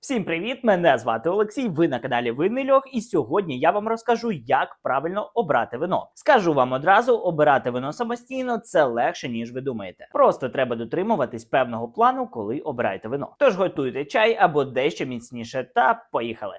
Всім привіт! Мене звати Олексій. Ви на каналі Винний Льох, і сьогодні я вам розкажу, як правильно обрати вино. Скажу вам одразу, обирати вино самостійно це легше ніж ви думаєте. Просто треба дотримуватись певного плану, коли обираєте вино. Тож готуйте чай або дещо міцніше, та поїхали.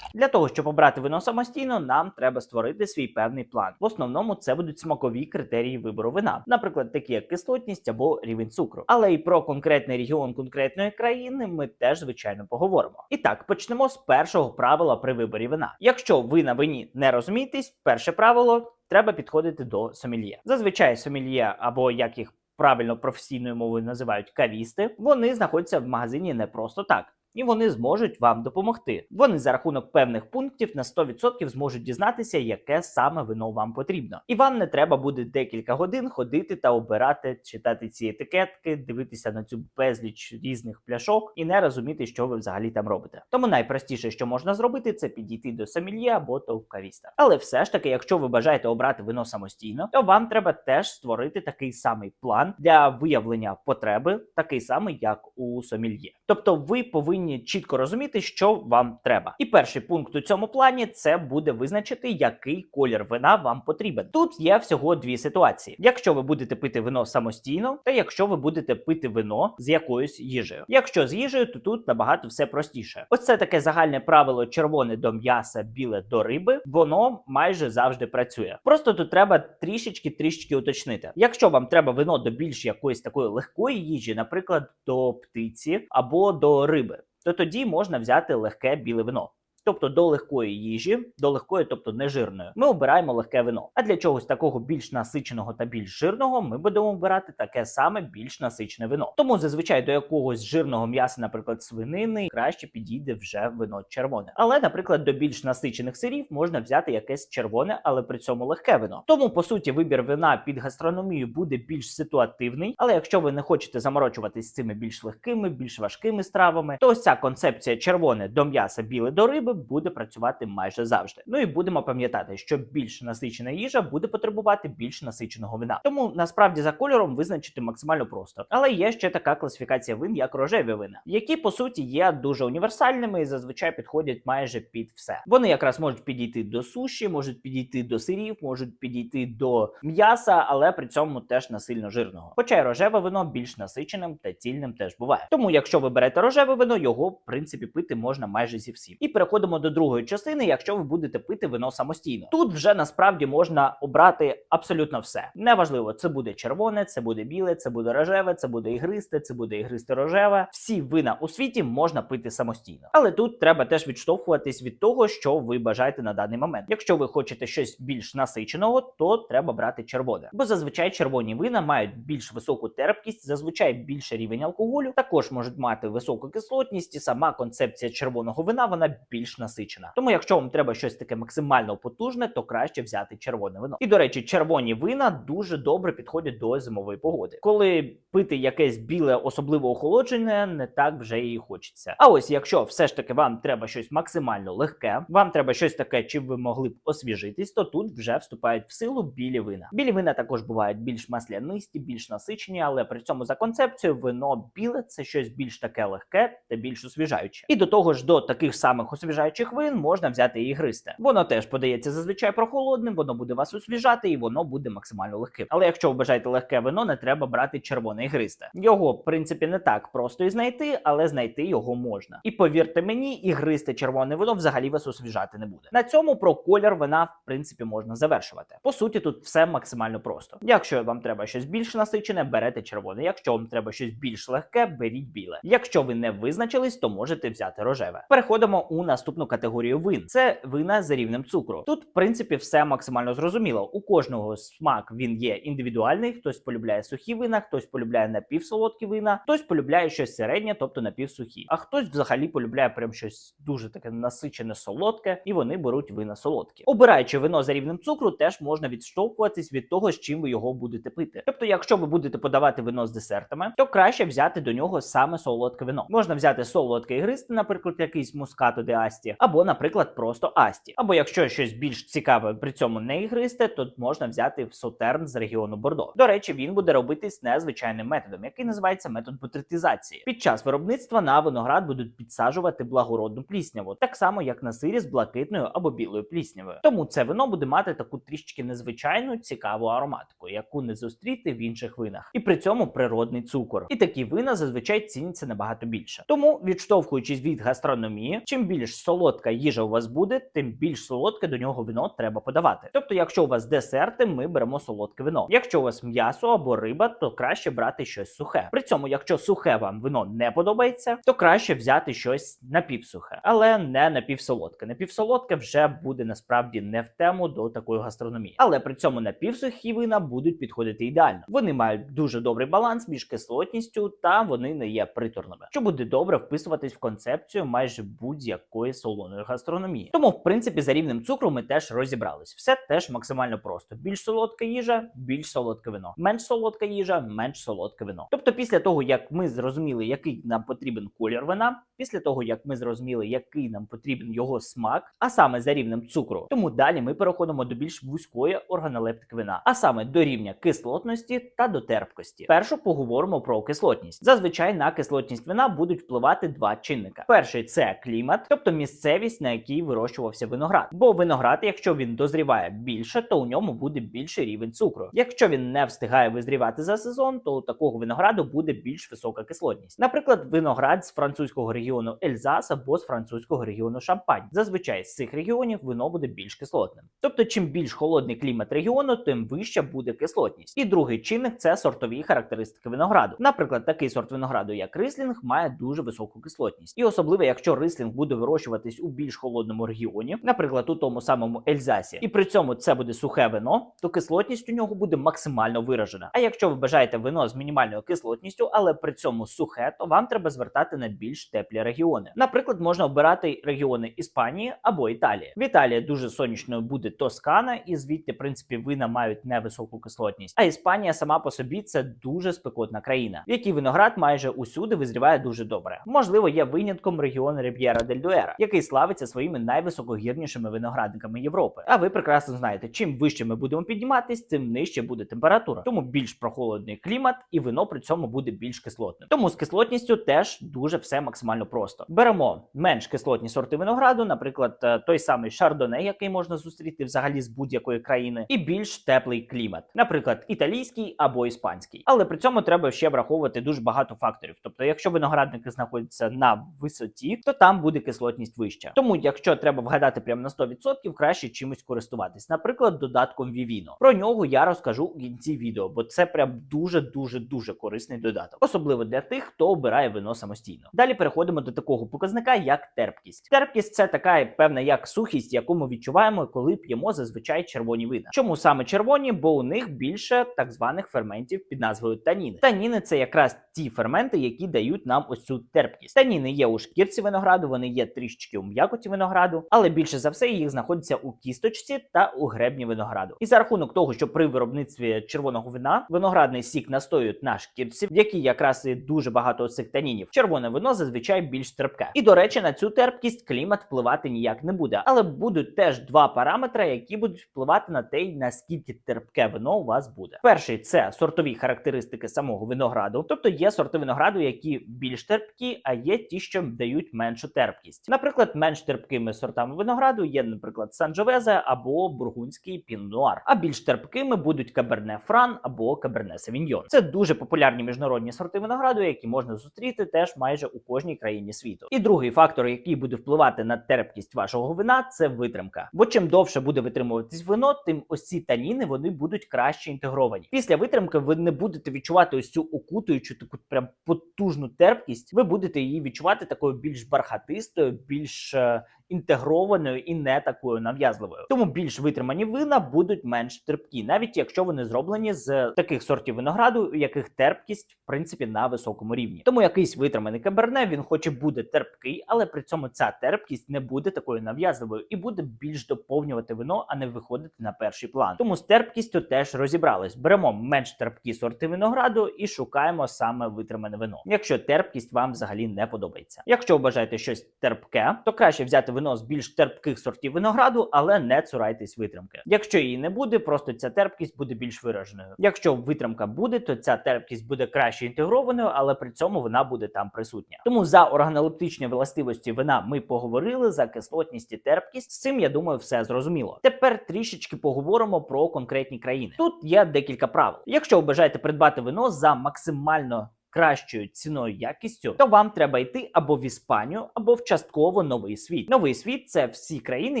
Для того, щоб обрати вино самостійно, нам треба створити свій певний план. В основному це будуть смакові критерії вибору вина, наприклад, такі як кислотність або рівень цукру. Але і про конкретний регіон конкретної країни ми теж звичайно поговоримо. І так, почнемо з першого правила при виборі вина. Якщо ви на вині не розумієтесь, перше правило треба підходити до сомельє. Зазвичай сомельє або як їх правильно професійною мовою називають кавісти, вони знаходяться в магазині не просто так і вони зможуть вам допомогти. Вони за рахунок певних пунктів на 100% зможуть дізнатися, яке саме вино вам потрібно. І вам не треба буде декілька годин ходити та обирати, читати ці етикетки, дивитися на цю безліч різних пляшок і не розуміти, що ви взагалі там робите. Тому найпростіше, що можна зробити, це підійти до сомельє або товкавіста. Але все ж таки, якщо ви бажаєте обрати вино самостійно, то вам треба теж створити такий самий план для виявлення потреби, такий самий, як у сомельє. Тобто, ви повинні чітко розуміти, що вам треба. І перший пункт у цьому плані це буде визначити, який колір вина вам потрібен. Тут є всього дві ситуації: якщо ви будете пити вино самостійно, та якщо ви будете пити вино з якоюсь їжею. Якщо з їжею, то тут набагато все простіше. Ось це таке загальне правило: червоне до м'яса, біле до риби. Воно майже завжди працює. Просто тут треба трішечки трішечки уточнити. Якщо вам треба вино до більш якоїсь такої легкої їжі, наприклад, до птиці або до риби то тоді можна взяти легке біле вино. Тобто до легкої їжі, до легкої, тобто нежирної, ми обираємо легке вино. А для чогось такого більш насиченого та більш жирного ми будемо обирати таке саме більш насичене вино. Тому зазвичай до якогось жирного м'яса, наприклад, свинини, краще підійде вже вино червоне. Але, наприклад, до більш насичених сирів можна взяти якесь червоне, але при цьому легке вино. Тому, по суті, вибір вина під гастрономію буде більш ситуативний. Але якщо ви не хочете заморочуватись цими більш легкими, більш важкими стравами, то ось ця концепція червоне до м'яса, біле до риби буде працювати майже завжди. Ну і будемо пам'ятати, що більш насичена їжа буде потребувати більш насиченого вина. Тому насправді за кольором визначити максимально просто. Але є ще така класифікація вин, як рожеві вина, які по суті є дуже універсальними і зазвичай підходять майже під все. Вони якраз можуть підійти до суші, можуть підійти до сирів, можуть підійти до м'яса, але при цьому теж насильно жирного. Хоча й рожеве вино більш насиченим та цільним теж буває. Тому, якщо ви берете рожеве вино, його в принципі пити можна майже зі всім. І переходимо до другої частини, якщо ви будете пити вино самостійно. Тут вже насправді можна обрати абсолютно все. Неважливо, це буде червоне, це буде біле, це буде рожеве, це буде ігристе, це буде ігристе рожеве. Всі вина у світі можна пити самостійно. Але тут треба теж відштовхуватись від того, що ви бажаєте на даний момент. Якщо ви хочете щось більш насиченого, то треба брати червоне. Бо зазвичай червоні вина мають більш високу терпкість, зазвичай більше рівень алкоголю, також можуть мати високу кислотність, і сама концепція червоного вина вона більш насичена. Тому, якщо вам треба щось таке максимально потужне, то краще взяти червоне вино. І до речі, червоні вина дуже добре підходять до зимової погоди, коли пити якесь біле, особливо охолоджене, не так вже і хочеться. А ось якщо все ж таки вам треба щось максимально легке, вам треба щось таке, чим ви могли б освіжитись, то тут вже вступають в силу білі вина. Білі вина також бувають більш маслянисті, більш насичені, але при цьому за концепцією вино біле це щось більш таке легке та більш освіжаюче. І до того ж, до таких самих освіжаючих вин можна взяти і ігристе. Воно теж подається зазвичай прохолодним, воно буде вас освіжати і воно буде максимально легким. Але якщо ви бажаєте легке вино, не треба брати червоне ігристе. Його, в принципі, не так просто і знайти, але знайти його можна. І повірте мені, ігристе червоне вино взагалі вас освіжати не буде. На цьому про колір вина, в принципі, можна завершувати. По суті, тут все максимально просто. Якщо вам треба щось більш насичене, берете червоне. Якщо вам треба щось більш легке, беріть біле. Якщо ви не визначились, то можете взяти рожеве. Переходимо у наступну категорію вин. Це вина за рівнем цукру. Тут, в принципі, все максимально зрозуміло. У кожного смак він є індивідуальний. Хтось полюбляє сухі вина, хтось полюбляє напівсолодкі вина, хтось полюбляє щось середнє, тобто напівсухі. А хтось взагалі полюбляє прям щось дуже таке насичене солодке, і вони беруть вина солодкі. Обираючи вино за рівнем цукру, теж можна відштовхуватись від того, з чим ви його будете пити. Тобто, якщо ви будете подавати вино з десертами, то краще взяти до нього саме солодке вино. Можна взяти солодке ігристе, наприклад, якийсь мускато де Асті, або, наприклад, просто Асті. Або якщо щось більш цікаве при цьому не ігристе, то можна взяти в Сотерн з регіону Бордо. До речі, він буде робитись незвичайним методом, який називається метод бутритизації. Під час виробництва на виноград будуть підсаджувати благородну плісняву, так само як на сирі з блакитною або білою пліснявою. Тому це вино буде мати таку трішки незвичайну цікаву ароматику, яку не зустріти в інших винах, і при цьому природний цукор. І такі вина зазвичай ціняться набагато більше. Тому, відштовхуючись від гастрономії, чим більш солодка їжа у вас буде, тим більш солодке до нього вино треба подавати. Тобто, якщо у вас десерти, ми беремо солодке вино. Якщо у вас м'ясо або риба, то краще брати щось сухе. При цьому, якщо сухе вам вино не подобається, то краще взяти щось напівсухе, але не напівсолодке. Напівсолодке вже буде насправді не в тему до такої гастрономії. Але при цьому напівсухі вина будуть підходити ідеально. Вони мають дуже добрий баланс між кислотністю та вони не є приторними, що буде добре вписуватись в концепцію майже будь-якої солоної гастрономії. Тому, в принципі, за рівнем цукру ми теж розібрались. Все теж максимально просто: більш солодка їжа, більш солодке вино, менш солодка їжа, менш солодке вино. Тобто, після того як ми зрозуміли, який нам потрібен колір вина, після того як ми зрозуміли, який нам потрібен його смак, а саме за рівнем цукру, тому далі ми переходимо до більш вузької органолептики вина, а саме до рівня кислотності та до терпкості. Першу поговоримо про кислотність. Зазвичай на кислотність вина будуть впливати два чинника. Перший це клімат, тобто місцевість, на якій вирощувався виноград. Бо виноград, якщо він дозріває більше, то у ньому буде більший рівень цукру. Якщо він не встигає визрівати за сезон, то у такого винограду буде більш висока кислотність. Наприклад, виноград з французького регіону Ельзас або з французького регіону Шампань. Зазвичай з цих регіонів вино буде більш кислотним. Тобто, чим більш холодний клімат регіону, тим вища буде кислотність. І другий чинник це сортові характеристики винограду. Наприклад, такий сорт винограду, як рислінг, має дуже високу кислотність. І особливо, якщо рислінг буде вирощуватись у більш холодному регіоні, наприклад, у тому самому Ельзасі, і при цьому це буде сухе вино, то кислотність у нього буде максимально виражена. А якщо ви бажаєте вино з мінімальною кислотністю, але при цьому сухе, то вам треба звертати на більш теплі регіони. Наприклад, можна обирати регіони Іспанії або Італії. В Італії дуже сонячною буде Тоскана, і звідти, в принципі, вина мають невисоку кислотність. А Іспанія сама по собі це дуже спекотна країна, в якій виноград майже усюди визріває дуже добре. Можливо, є винятком регіон Риб'єра дель Дуера, який славиться своїми найвисокогірнішими виноградниками Європи. А ви прекрасно знаєте, чим вище ми будемо підніматись, тим нижче буде температура. Тому більш прохолодний клімат, і вино при цьому буде більш кислотним. Тому з кислотністю теж дуже все максимально просто. Беремо менш кислотні сорти винограду, наприклад, е, той самий шардоне, який можна зустріти взагалі з будь-якої країни, і більш теплий клімат, наприклад, італійський або іспанський. Але при цьому треба ще враховувати дуже багато факторів. Тобто, якщо виноградники знаходяться на висоті, то там буде кислотність вища. Тому, якщо треба вгадати прямо на 100%, краще чимось користуватись. Наприклад, додатком Vivino. Про нього я розкажу у кінці відео, бо це прям дуже дуже дуже корисний додаток, особливо для тих, хто обирає вино самостійно. Далі переходимо до такого показника, як терпкість. Терпкість це така певна як сухість, яку ми відчуваємо, коли п'ємо зазвичай червоні вина. Чому саме червоні? Бо у них більше так званих ферментів під назвою таніни. Таніни це якраз ті ферменти, які дають нам ось цю терпкість. Таніни є у шкірці винограду, вони є трішечки у м'якоті винограду, але більше за все їх знаходиться у кісточці та у гребні винограду. І за рахунок того, що при виробництві червоного вина виноградний сік настоюють на шкірці, в якій якраз і дуже багато цих танінів. Червоне вино зазвичай більш терпке. І до речі, на цю терпкість клімат впливати ніяк не буде, але будуть теж два параметри, які будуть впливати на те, наскільки терпке вино у вас буде. Перший це сортові характеристики самого винограду, тобто є сорти винограду, які більш терпкі, а є ті, що дають меншу терпкість. Наприклад, менш терпкими сортами винограду є, наприклад, Санджовезе або бургундський пін-нуар. А більш терпкими будуть каберне Фран або каберне Савіньйон. Це дуже популярні міжнародні сорти винограду, які можна зустріти теж майже у кожній країні світу. І другий фактор, який буде впливати на терпкість вашого вина, це витримка. Бо чим довше буде витримуватись вино, тим ось ці таніни вони будуть краще інтегровані. Після витримки ви не будете відчувати ось цю окутуючу таку прям потужну терпкість. Ви будете її відчувати такою більш бархатистою, більш е, інтегрованою і не такою нав'язливою. Тому більш витримані вина будуть менш терпкі, навіть якщо вони зроблені з таких сортів винограду, у яких терпкість в принципі на високому рівні. Тому якийсь витриманий каберне він хоч і буде терпкий, але при цьому ця терпкість не буде такою нав'язливою і буде більш доповнювати вино, а не виходити на перший план. Тому з терпкістю теж розібрались. Беремо менш терпкі сорти винограду і шукаємо саме витримане вино. Якщо терпкість вам взагалі не подобається. Якщо ви бажаєте щось терпке, то краще взяти вино з більш терпких сортів винограду, але не цурайтесь витримки. Якщо її не буде, просто ця терпкість буде більш вираженою. Якщо витримка буде, то ця терпкість буде краще інтегрованою, але при цьому вона буде там присутня. Тому за органолептичні властивості вина ми поговорили за кислотність і терпкість. З цим я думаю, все зрозуміло. Тепер трішечки поговоримо про конкретні країни. Тут є декілька правил. Якщо ви бажаєте придбати вино за максимально кращою ціною якістю, то вам треба йти або в Іспанію, або в частково новий світ. Новий світ це всі країни,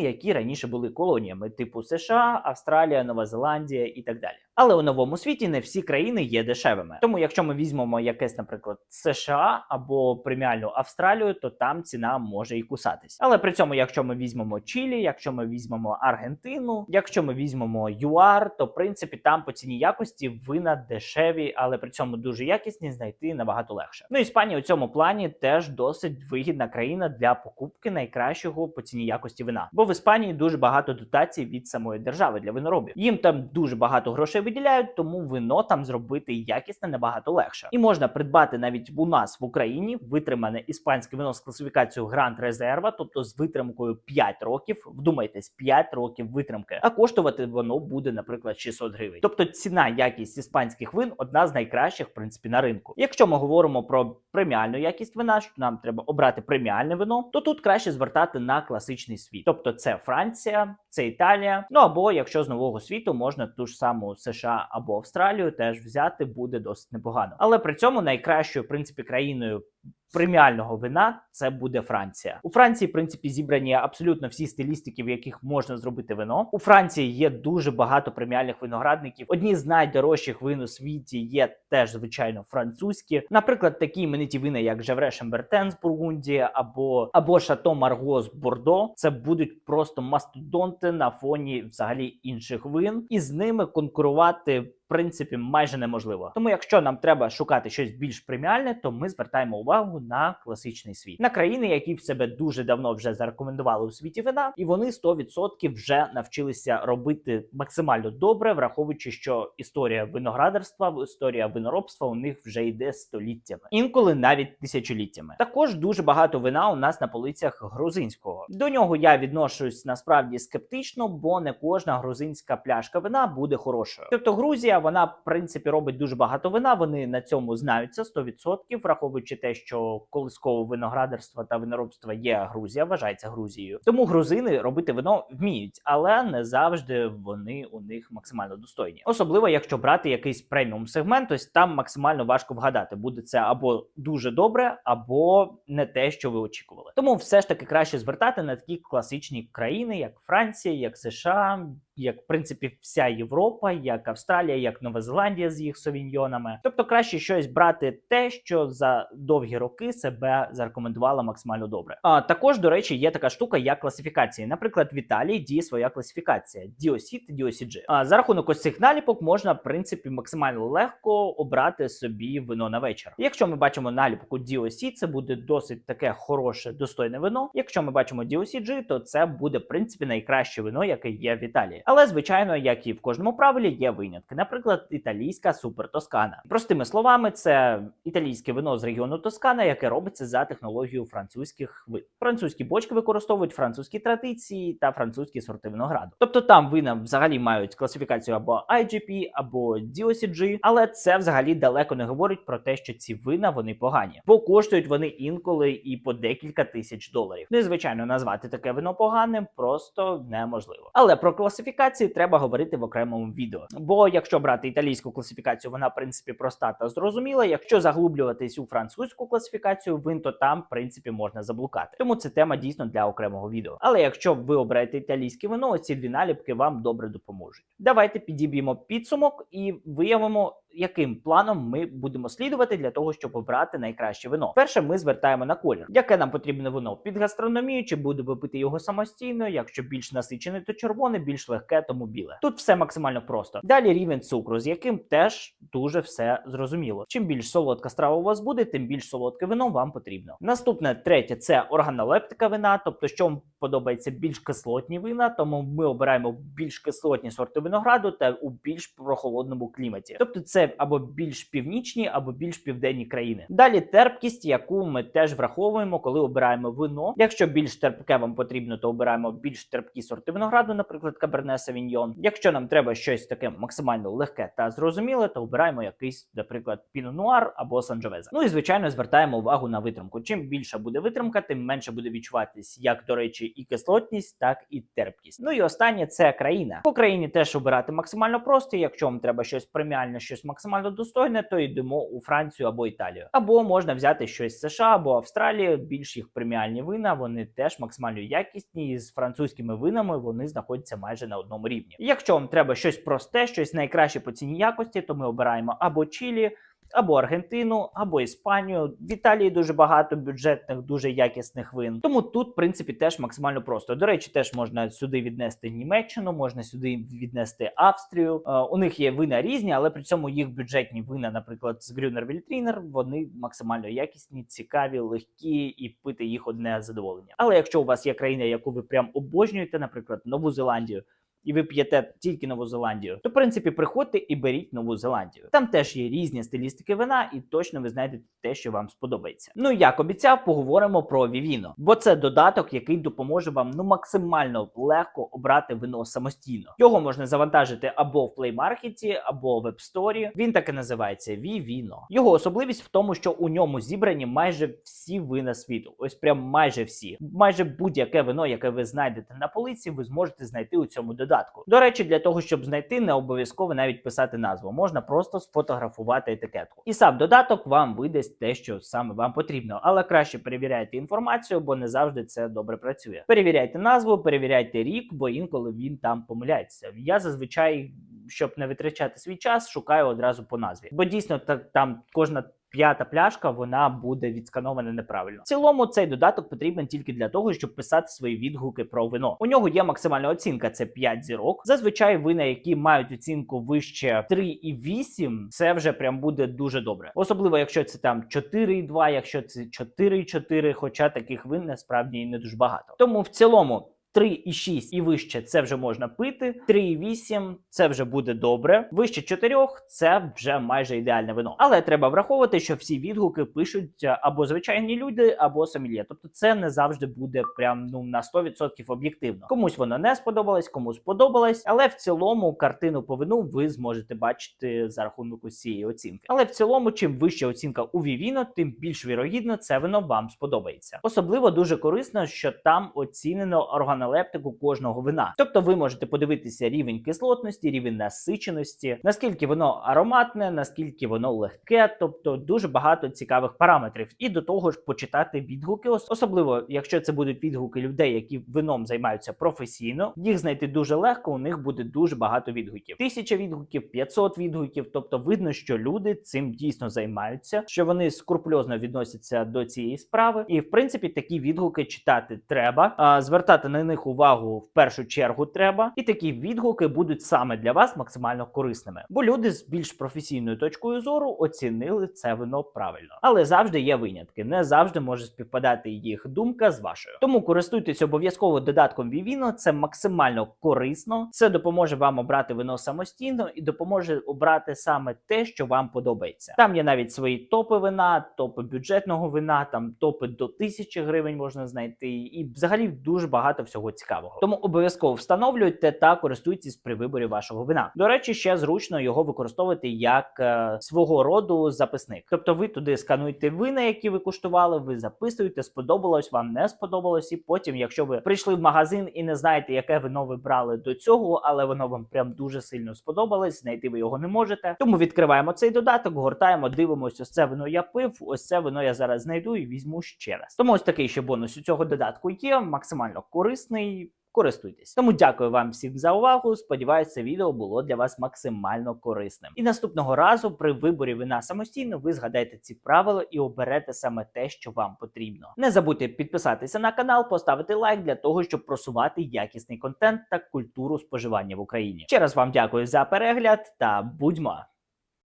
які раніше були колоніями, типу США, Австралія, Нова Зеландія і так далі. Але у новому світі не всі країни є дешевими. Тому, якщо ми візьмемо якесь, наприклад, США або преміальну Австралію, то там ціна може і кусатись. Але при цьому, якщо ми візьмемо Чилі, якщо ми візьмемо Аргентину, якщо ми візьмемо ЮАР, то в принципі там по ціні якості вина дешеві, але при цьому дуже якісні знайти набагато легше. Ну Іспанія у цьому плані теж досить вигідна країна для покупки найкращого по ціні якості вина. Бо в Іспанії дуже багато дотацій від самої держави для виноробів. Їм там дуже багато грошей виділяють, тому вино там зробити якісне набагато легше. І можна придбати навіть у нас в Україні витримане іспанське вино з класифікацією Гранд Резерва, тобто з витримкою 5 років. Вдумайтесь, 5 років витримки. А коштувати воно буде, наприклад, 600 гривень. Тобто ціна якість іспанських вин одна з найкращих, в принципі, на ринку. Якщо ми говоримо про преміальну якість вина, що нам треба обрати преміальне вино, то тут краще звертати на класичний світ. Тобто це Франція, це Італія. Ну або якщо з нового світу можна ту ж саму США або Австралію теж взяти, буде досить непогано. Але при цьому найкращою, в принципі, країною. Преміального вина це буде Франція. У Франції, в принципі, зібрані абсолютно всі стилістики, в яких можна зробити вино. У Франції є дуже багато преміальних виноградників. Одні з найдорожчих вин у світі є теж, звичайно, французькі. Наприклад, такі імениті вина, як Жевре Шембертен з Бургундії, або або Шато Марго з Бордо. Це будуть просто мастодонти на фоні взагалі інших вин, і з ними конкурувати. Принципі, майже неможливо. Тому, якщо нам треба шукати щось більш преміальне, то ми звертаємо увагу на класичний світ, на країни, які в себе дуже давно вже зарекомендували у світі вина, і вони 100% вже навчилися робити максимально добре, враховуючи, що історія виноградарства, історія виноробства у них вже йде століттями, інколи навіть тисячоліттями. Також дуже багато вина у нас на полицях грузинського. До нього я відношусь насправді скептично, бо не кожна грузинська пляшка вина буде хорошою. Тобто Грузія вона в принципі робить дуже багато вина. Вони на цьому знаються 100%, враховуючи те, що колискове виноградарство та виноробство є Грузія, вважається Грузією. Тому грузини робити вино вміють, але не завжди вони у них максимально достойні. Особливо, якщо брати якийсь преміум сегмент, ось там максимально важко вгадати, буде це або дуже добре, або не те, що ви очікували. Тому все ж таки краще звертати на такі класичні країни, як Франція, як США як в принципі вся Європа, як Австралія, як Нова Зеландія з їх совіньйонами. Тобто краще щось брати те, що за довгі роки себе зарекомендувало максимально добре. А також, до речі, є така штука, як класифікації. Наприклад, в Італії діє своя класифікація DOC та DOCG. А за рахунок ось цих наліпок можна в принципі максимально легко обрати собі вино на вечір. Якщо ми бачимо наліпку DOC, це буде досить таке хороше, достойне вино. Якщо ми бачимо DOCG, то це буде в принципі найкраще вино, яке є в Італії. Але звичайно, як і в кожному правилі, є винятки. Наприклад, італійська супер Тоскана. Простими словами, це італійське вино з регіону Тоскана, яке робиться за технологією французьких вин. Французькі бочки використовують французькі традиції та французькі сорти винограду. Тобто там вина взагалі мають класифікацію або IGP, або DOCG, але це взагалі далеко не говорить про те, що ці вина вони погані, бо коштують вони інколи і по декілька тисяч доларів. Ну і звичайно, назвати таке вино поганим просто неможливо. Але про класифікації треба говорити в окремому відео. Бо якщо брати італійську класифікацію, вона в принципі проста та зрозуміла. Якщо заглублюватись у французьку класифікацію вин, то там в принципі можна заблукати. Тому це тема дійсно для окремого відео. Але якщо ви обираєте італійське вино, ці дві наліпки вам добре допоможуть. Давайте підіб'ємо підсумок і виявимо яким планом ми будемо слідувати для того, щоб обрати найкраще вино. Перше, ми звертаємо на колір, яке нам потрібне вино під гастрономію, чи будемо пити його самостійно. Якщо більш насичене, то червоне, більш легке, тому біле. Тут все максимально просто. Далі рівень цукру, з яким теж дуже все зрозуміло. Чим більш солодка страва у вас буде, тим більш солодке вино вам потрібно. Наступне третє це органолептика вина, тобто, що вам подобається більш кислотні вина, тому ми обираємо більш кислотні сорти винограду та у більш прохолодному кліматі. Тобто, це це або більш північні, або більш південні країни. Далі терпкість, яку ми теж враховуємо, коли обираємо вино. Якщо більш терпке вам потрібно, то обираємо більш терпкі сорти винограду, наприклад, Каберне Савіньйон. Якщо нам треба щось таке максимально легке та зрозуміле, то обираємо якийсь, наприклад, Піно Нуар або Санджовеза. Ну і звичайно звертаємо увагу на витримку. Чим більша буде витримка, тим менше буде відчуватись як, до речі, і кислотність, так і терпкість. Ну і останнє це країна. По країні теж обирати максимально просто. Якщо вам треба щось преміальне, щось максимально достойне, то йдемо у Францію або Італію. Або можна взяти щось з США або Австралії. Більш їх преміальні вина, вони теж максимально якісні. І з французькими винами вони знаходяться майже на одному рівні. Якщо вам треба щось просте, щось найкраще по ціні якості, то ми обираємо або Чилі. Або Аргентину, або Іспанію. В Італії дуже багато бюджетних, дуже якісних вин. Тому тут, в принципі, теж максимально просто. До речі, теж можна сюди віднести Німеччину, можна сюди віднести Австрію. Е, у них є вина різні, але при цьому їх бюджетні вина, наприклад, з Грюнер Вільтрінер, вони максимально якісні, цікаві, легкі і пити їх одне задоволення. Але якщо у вас є країна, яку ви прям обожнюєте, наприклад, Нову Зеландію і ви п'єте тільки Нову Зеландію, то в принципі приходьте і беріть Нову Зеландію. Там теж є різні стилістики вина, і точно ви знайдете те, що вам сподобається. Ну як обіцяв, поговоримо про Vivino, бо це додаток, який допоможе вам ну максимально легко обрати вино самостійно. Його можна завантажити або в Play Market, або в App Store. Він так і називається Vivino. Його особливість в тому, що у ньому зібрані майже всі вина світу. Ось прям майже всі. Майже будь-яке вино, яке ви знайдете на полиці, ви зможете знайти у цьому додатку додатку. До речі, для того, щоб знайти, не обов'язково навіть писати назву, можна просто сфотографувати етикетку. І сам додаток вам видасть те, що саме вам потрібно, але краще перевіряйте інформацію, бо не завжди це добре працює. Перевіряйте назву, перевіряйте рік, бо інколи він там помиляється. Я зазвичай. Щоб не витрачати свій час, шукаю одразу по назві, бо дійсно так там кожна п'ята пляшка вона буде відсканована неправильно. В цілому цей додаток потрібен тільки для того, щоб писати свої відгуки про вино. У нього є максимальна оцінка, це 5 зірок. Зазвичай вина, які мають оцінку вище 3,8, це вже прям буде дуже добре. Особливо, якщо це там 4,2, якщо це 4,4, хоча таких вин насправді не дуже багато. Тому в цілому. 3,6 і вище це вже можна пити. 3,8 це вже буде добре. Вище 4 це вже майже ідеальне вино. Але треба враховувати, що всі відгуки пишуть або звичайні люди, або сомельє. Тобто це не завжди буде прям ну на 100% об'єктивно. Комусь воно не сподобалось, комусь сподобалось, але в цілому картину по вину ви зможете бачити за рахунок усієї оцінки. Але в цілому, чим вища оцінка у Vivino, тим більш вірогідно це вино вам сподобається. Особливо дуже корисно, що там оцінено організацію аналептику кожного вина. Тобто ви можете подивитися рівень кислотності, рівень насиченості, наскільки воно ароматне, наскільки воно легке, тобто дуже багато цікавих параметрів. І до того ж почитати відгуки, особливо якщо це будуть відгуки людей, які вином займаються професійно. Їх знайти дуже легко. У них буде дуже багато відгуків. Тисяча відгуків, 500 відгуків. Тобто, видно, що люди цим дійсно займаються, що вони скрупульозно відносяться до цієї справи, і в принципі такі відгуки читати треба, а звертати на них увагу в першу чергу треба, і такі відгуки будуть саме для вас максимально корисними. Бо люди з більш професійною точкою зору оцінили це вино правильно. Але завжди є винятки, не завжди може співпадати їх думка з вашою. Тому користуйтесь обов'язково додатком Vivino, це максимально корисно. Це допоможе вам обрати вино самостійно і допоможе обрати саме те, що вам подобається. Там є навіть свої топи вина, топи бюджетного вина, там топи до тисячі гривень можна знайти, і взагалі дуже багато всього всього цікавого. Тому обов'язково встановлюйте та користуйтесь при виборі вашого вина. До речі, ще зручно його використовувати як е, свого роду записник. Тобто, ви туди скануєте вина, які ви куштували, ви записуєте, сподобалось, вам не сподобалось, і потім, якщо ви прийшли в магазин і не знаєте, яке вино ви брали до цього, але воно вам прям дуже сильно сподобалось, знайти ви його не можете. Тому відкриваємо цей додаток, гортаємо, дивимося, ось це вино я пив, ось це вино я зараз знайду і візьму ще раз. Тому ось такий ще бонус у цього додатку є, максимально корисний корисний. Користуйтесь. Тому дякую вам всім за увагу. Сподіваюся, це відео було для вас максимально корисним. І наступного разу при виборі вина самостійно ви згадаєте ці правила і оберете саме те, що вам потрібно. Не забудьте підписатися на канал, поставити лайк для того, щоб просувати якісний контент та культуру споживання в Україні. Ще раз вам дякую за перегляд та будьмо!